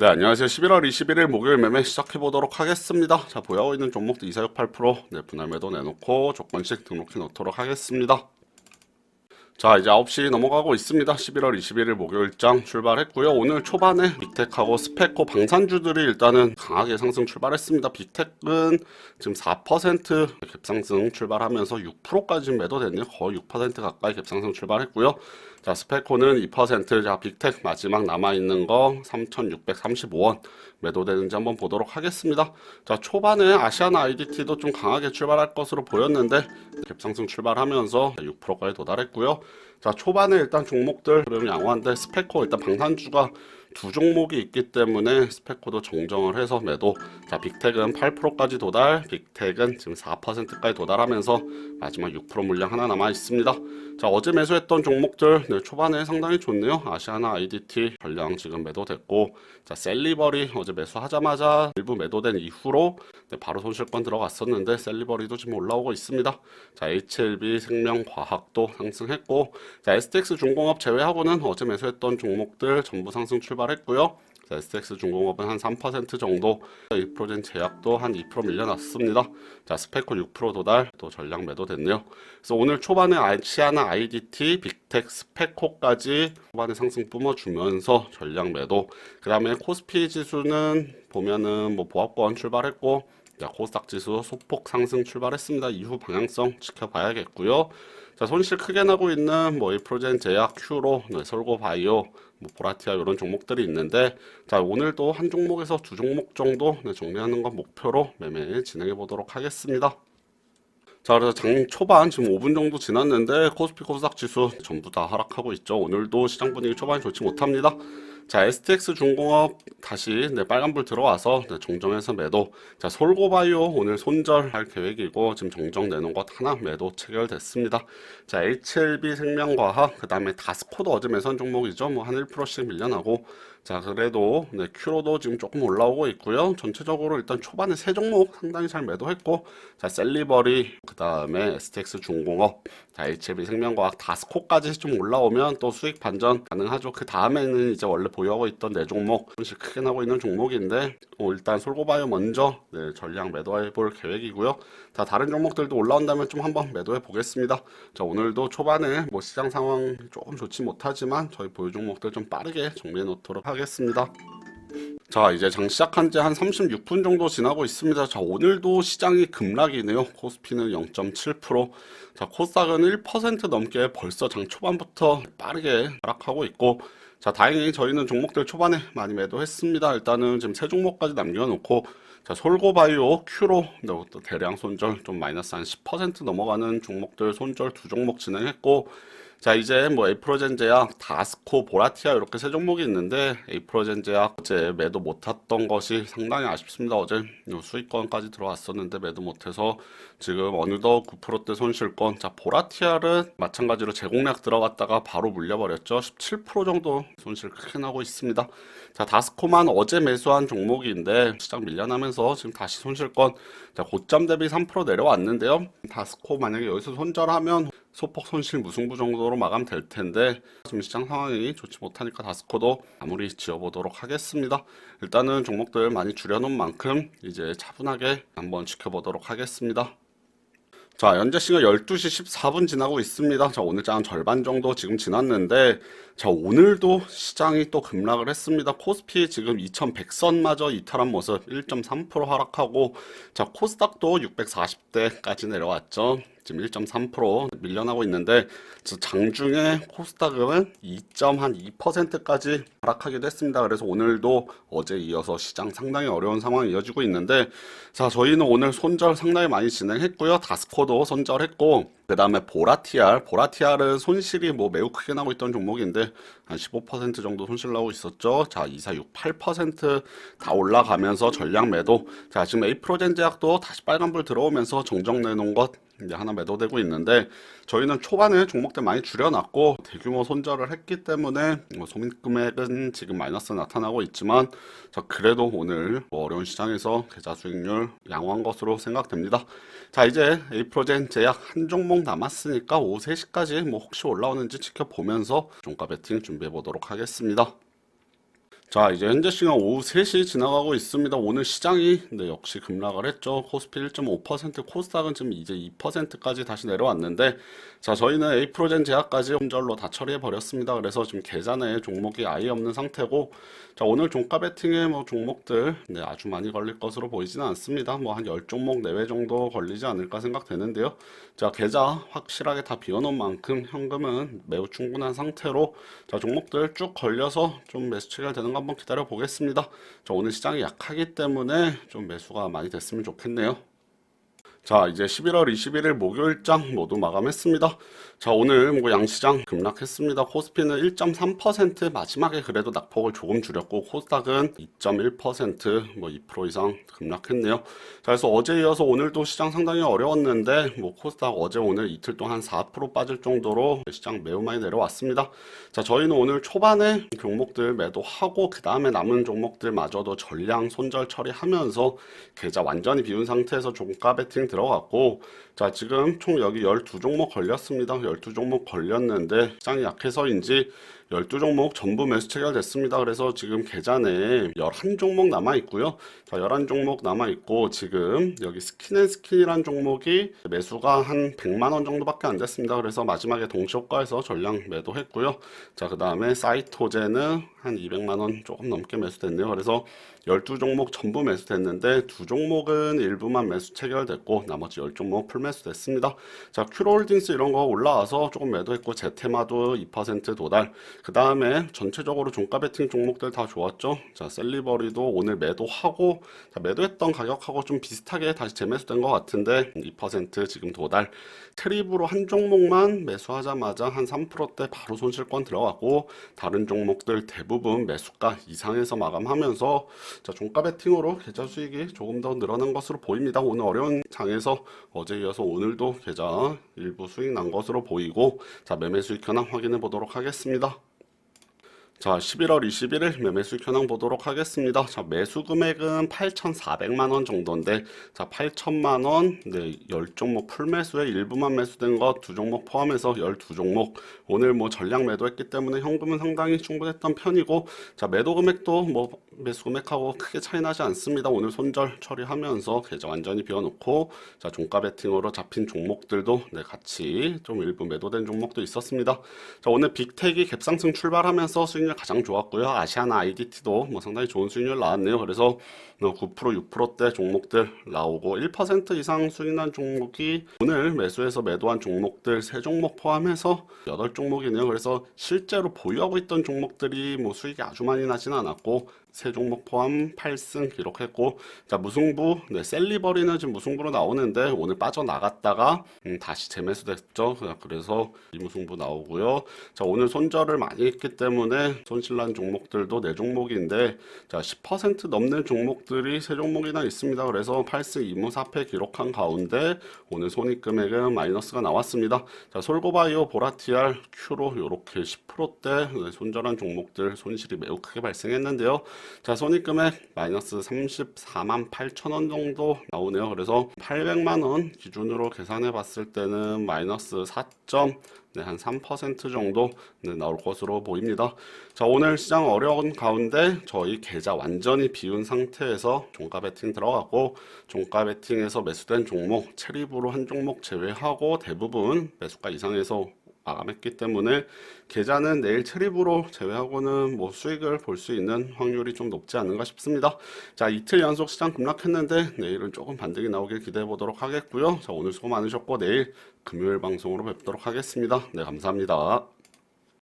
네, 안녕하세요. 11월 21일 목요일 매매 시작해 보도록 하겠습니다. 자, 보유하고 있는 종목도 2468% 네, 분할 매도 내놓고 조건씩 등록해 놓도록 하겠습니다. 자, 이제 9시 넘어가고 있습니다. 11월 21일 목요일장 출발했고요. 오늘 초반에 빅텍하고 스페코 방산주들이 일단은 강하게 상승 출발했습니다. 빅텍은 지금 4% 갭상승 출발하면서 6%까지 매도됐네요. 거의 6% 가까이 갭상승 출발했고요. 자, 스페코는 2%, 자, 빅텍 마지막 남아있는 거 3,635원 매도되는지 한번 보도록 하겠습니다. 자, 초반에 아시아나 IDT도 좀 강하게 출발할 것으로 보였는데 갭상승 출발하면서 6%까지 도달했고요. 자, 초반에 일단 종목들 그럼 양호한데 스페코 일단 방산주가 두 종목이 있기 때문에 스페코도 정정을 해서 매도. 자, 빅텍은 8%까지 도달, 빅텍은 지금 4%까지 도달하면서 마지막 6% 물량 하나 남아 있습니다. 자, 어제 매수했던 종목들 네, 초반에 상당히 좋네요. 아시아나 IDT 전량 지금 매도됐고, 자, 셀리버리 어제 매수하자마자 일부 매도된 이후로 네, 바로 손실권 들어갔었는데 셀리버리도 지금 올라오고 있습니다. 자, HLB 생명과학도 상승했고, 자, STX 중공업 제외하고는 어제 매수했던 종목들 전부 상승 출발했고요. 자, STX 중공업은 한 3% 정도, 이프로젠 제약도 한 2% 밀려났습니다. 자, 스페코 6% 도달, 또 전량 매도됐네요. 그래서 오늘 초반에 아시아나 IDT, 빅텍, 스페코까지 초반에 상승 뿜어주면서 전량 매도. 그 다음에 코스피 지수는 보면은 뭐 보합권 출발했고, 자, 코스닥 지수 소폭 상승 출발했습니다. 이후 방향성 지켜봐야겠고요. 자, 손실 크게 나고 있는 뭐 이프로젠 제약, 큐로, 네, 솔고 바이오, 뭐 보라티아 이런 종목들이 있는데 자 오늘도 한 종목에서 두 종목 정도 네, 정리하는 건 목표로 매매 진행해 보도록 하겠습니다. 자 그래서 장 초반 지금 5분 정도 지났는데 코스피 코스닥 지수 전부 다 하락하고 있죠. 오늘도 시장 분위기 초반이 좋지 못합니다. 자 STX 중공업 다시 네, 빨간불 들어와서 네, 정정해서 매도. 자 솔고바이오 오늘 손절할 계획이고 지금 정정 내놓은 것 하나 매도 체결됐습니다. 자 HLB 생명과학 그 다음에 다스코도 어제 매선 종목이죠. 뭐 한 1%씩 밀려나고 자 그래도 네, 큐로도 지금 조금 올라오고 있고요. 전체적으로 일단 초반에 세 종목 상당히 잘 매도했고 자 셀리버리 그 다음에 STX 중공업 자 HLB 생명과학 다스코까지 좀 올라오면 또 수익 반전 가능하죠. 그 다음에는 이제 원래 보유하고 있던 네 종목 손실 크게 나고 있는 종목인데 어, 일단 솔고바이오 먼저 네, 전량 매도해 볼 계획이고요. 자 다른 종목들도 올라온다면 좀 한번 매도해 보겠습니다. 자 오늘도 초반에 뭐 시장 상황 조금 좋지 못하지만 저희 보유 종목들 좀 빠르게 정리해 놓도록 하겠습니다. 자 이제 장 시작한 지 한 36분 정도 지나고 있습니다. 자 오늘도 시장이 급락이네요. 코스피는 0.7%, 자 코스닥은 1% 넘게 벌써 장 초반부터 빠르게 하락하고 있고 자 다행히 저희는 종목들 초반에 많이 매도했습니다. 일단은 지금 세 종목까지 남겨놓고 자 솔고바이오, 큐로 네, 또 대량 손절 좀 마이너스 한 10% 넘어가는 종목들 손절 두 종목 진행했고 자 이제 뭐 에이프로젠 제약, 다스코, 보라티아 이렇게 세 종목이 있는데 에이프로젠 제약 어제 매도 못했던 것이 상당히 아쉽습니다. 어제 수익권까지 들어왔었는데 매도 못해서 지금 어느덧 9%대 손실권. 자 보라티아는 마찬가지로 제공량 들어갔다가 바로 물려버렸죠. 17% 정도 손실 크게 나고 있습니다. 자 다스코만 어제 매수한 종목인데 시장 밀려나면서 지금 다시 손실권. 자 고점 대비 3% 내려왔는데요. 다스코 만약에 여기서 손절하면 소폭 손실 무승부 정도로 마감될 텐데 지금 시장 상황이 좋지 못하니까 다스코도 마무리 지어보도록 하겠습니다. 일단은 종목들 많이 줄여놓은 만큼 이제 차분하게 한번 지켜보도록 하겠습니다. 자, 현재 시간 12시 14분 지나고 있습니다. 자, 오늘 장 절반 정도 지금 지났는데, 자, 오늘도 시장이 또 급락을 했습니다. 코스피 지금 2100선마저 이탈한 모습 1.3% 하락하고, 자, 코스닥도 640대까지 내려왔죠. 지금 1.3% 밀려나고 있는데 장중에 코스닥은 2.2%까지 하락하기도 했습니다. 그래서 오늘도 어제 이어서 시장 상당히 어려운 상황이 이어지고 있는데 자 저희는 오늘 손절 상당히 많이 진행했고요. 다스코도 손절했고 그 다음에 보라티알 보라티알은 손실이 뭐 매우 크게 나고 있던 종목인데 한 15% 정도 손실 나고 있었죠. 자 2468%다 올라가면서 전량 매도 자 지금 에이프로젠 제약도 다시 빨간불 들어오면서 정정 내놓은 것 이제 하나 매도되고 있는데 저희는 초반에 종목들 많이 줄여놨고 대규모 손절을 했기 때문에 뭐 소민 금액은 지금 마이너스 나타나고 있지만 자 그래도 오늘 뭐 어려운 시장에서 계좌 수익률 양호한 것으로 생각됩니다. 자 이제 에이프로젠 제약 한 종목 남았으니까 오후 3시까지 뭐 혹시 올라오는지 지켜보면서 종가 베팅 준비해 보도록 하겠습니다. 자, 이제 현재 시간 오후 3시 지나가고 있습니다. 오늘 시장이 네, 역시 급락을 했죠. 코스피 1.5%, 코스닥은 지금 이제 2%까지 다시 내려왔는데, 자, 저희는 에이프로젠 제약까지 혼절로 다 처리해 버렸습니다. 그래서 지금 계좌내 종목이 아예 없는 상태고, 자, 오늘 종가 베팅의 뭐 종목들 네, 아주 많이 걸릴 것으로 보이지는 않습니다. 뭐 한 10종목 내외 정도 걸리지 않을까 생각되는데요. 자, 계좌 확실하게 다 비워 놓은 만큼 현금은 매우 충분한 상태로 자, 종목들 쭉 걸려서 좀 매수 체결되는 거 한번 기다려 보겠습니다. 자, 오늘 시장이 약하기 때문에 좀 매수가 많이 됐으면 좋겠네요. 자, 이제 11월 21일 목요일장 모두 마감했습니다. 자, 오늘 뭐 양시장 급락했습니다. 코스피는 1.3% 마지막에 그래도 낙폭을 조금 줄였고 코스닥은 2.1%뭐 2% 이상 급락했네요. 자, 그래서 어제 이어서 오늘도 시장 상당히 어려웠는데 뭐 코스닥 어제 오늘 이틀 동안 4% 빠질 정도로 시장 매우 많이 내려왔습니다. 자, 저희는 오늘 초반에 종목들 매도하고 그 다음에 남은 종목들마저도 전량 손절 처리하면서 계좌 완전히 비운 상태에서 종가 베팅 들어갔고 자 지금 총 여기 12종목 걸렸습니다 12종목 걸렸는데 시장이 약해서인지 12종목 전부 매수 체결됐습니다. 그래서 지금 계좌내 11종목 남아 있고요. 자, 11종목 남아 있고 지금 여기 스킨앤스킨이란 종목이 매수가 한 100만 원 정도밖에 안 됐습니다. 그래서 마지막에 동시효과에서 전량 매도했고요. 자, 그다음에 사이토제는 한 200만 원 조금 넘게 매수됐네요. 그래서 12종목 전부 매수됐는데 두 종목은 일부만 매수 체결됐고 나머지 10종목 풀 매수 됐습니다. 자, 큐로홀딩스 이런 거 올라와서 조금 매도했고 제테마도 2% 도달 그 다음에 전체적으로 종가 베팅 종목들 다 좋았죠. 자, 셀리버리도 오늘 매도하고, 자, 매도했던 가격하고 좀 비슷하게 다시 재매수된 것 같은데, 2% 지금 도달. 트립으로 한 종목만 매수하자마자 한 3%대 바로 손실권 들어갔고, 다른 종목들 대부분 매수가 이상에서 마감하면서, 자, 종가 베팅으로 계좌 수익이 조금 더 늘어난 것으로 보입니다. 오늘 어려운 장에서 어제 이어서 오늘도 계좌 일부 수익 난 것으로 보이고, 자, 매매 수익 현황 확인해 보도록 하겠습니다. 자, 11월 21일 매매 수익 현황 보도록 하겠습니다. 자, 매수 금액은 8,400만 원 정도인데, 자, 8천만 원, 네, 10종목 풀 매수에 일부만 매수된 것 두 종목 포함해서 12종목. 오늘 뭐 전량 매도했기 때문에 현금은 상당히 충분했던 편이고, 자, 매도 금액도 뭐 매수 금액하고 크게 차이 나지 않습니다. 오늘 손절 처리하면서 계좌 완전히 비워 놓고, 자, 종가 베팅으로 잡힌 종목들도 네, 같이 좀 일부 매도된 종목도 있었습니다. 자, 오늘 빅텍이 갭상승 출발하면서 수익 수익률 가장 좋았고요. 아시아나 IDT도 뭐 상당히 좋은 수익률 나왔네요. 그래서 9% 6%대 종목들 나오고 1% 이상 수익 난 종목이 오늘 매수해서 매도한 종목들 세 종목 포함해서 8종목이네요. 그래서 실제로 보유하고 있던 종목들이 뭐 수익이 아주 많이 나지는 않았고 세 종목 포함 8승 기록했고 자 무승부 네, 셀리버리는 지금 무승부로 나오는데 오늘 빠져나갔다가 음, 다시 재매수 됐죠? 그래서 이 무승부 나오고요. 자 오늘 손절을 많이 했기 때문에 손실난 종목들도 네 종목인데 자 10% 넘는 종목들이 세 종목이나 있습니다. 그래서 8승 2무 4패 기록한 가운데 오늘 손익 금액은 마이너스가 나왔습니다. 자 솔고바이오 보라티알 큐로 이렇게 10%대 네, 손절한 종목들 손실이 매우 크게 발생했는데요 자, 손익금액 마이너스 34만 8천 원 정도 나오네요. 그래서 800만 원 기준으로 계산해 봤을 때는 마이너스 4. 네, 한 3% 정도 네, 나올 것으로 보입니다. 자, 오늘 시장 어려운 가운데 저희 계좌 완전히 비운 상태에서 종가 베팅 들어가고 종가 베팅에서 매수된 종목 체리브로 한 종목 제외하고 대부분 매수가 이상에서 마감했기 때문에 계좌는 내일 체립으로 제외하고는 뭐 수익을 볼 수 있는 확률이 좀 높지 않은가 싶습니다. 자 이틀 연속 시장 급락했는데 내일은 조금 반등이 나오길 기대해 보도록 하겠고요. 자 오늘 수고 많으셨고 내일 금요일 방송으로 뵙도록 하겠습니다. 네 감사합니다.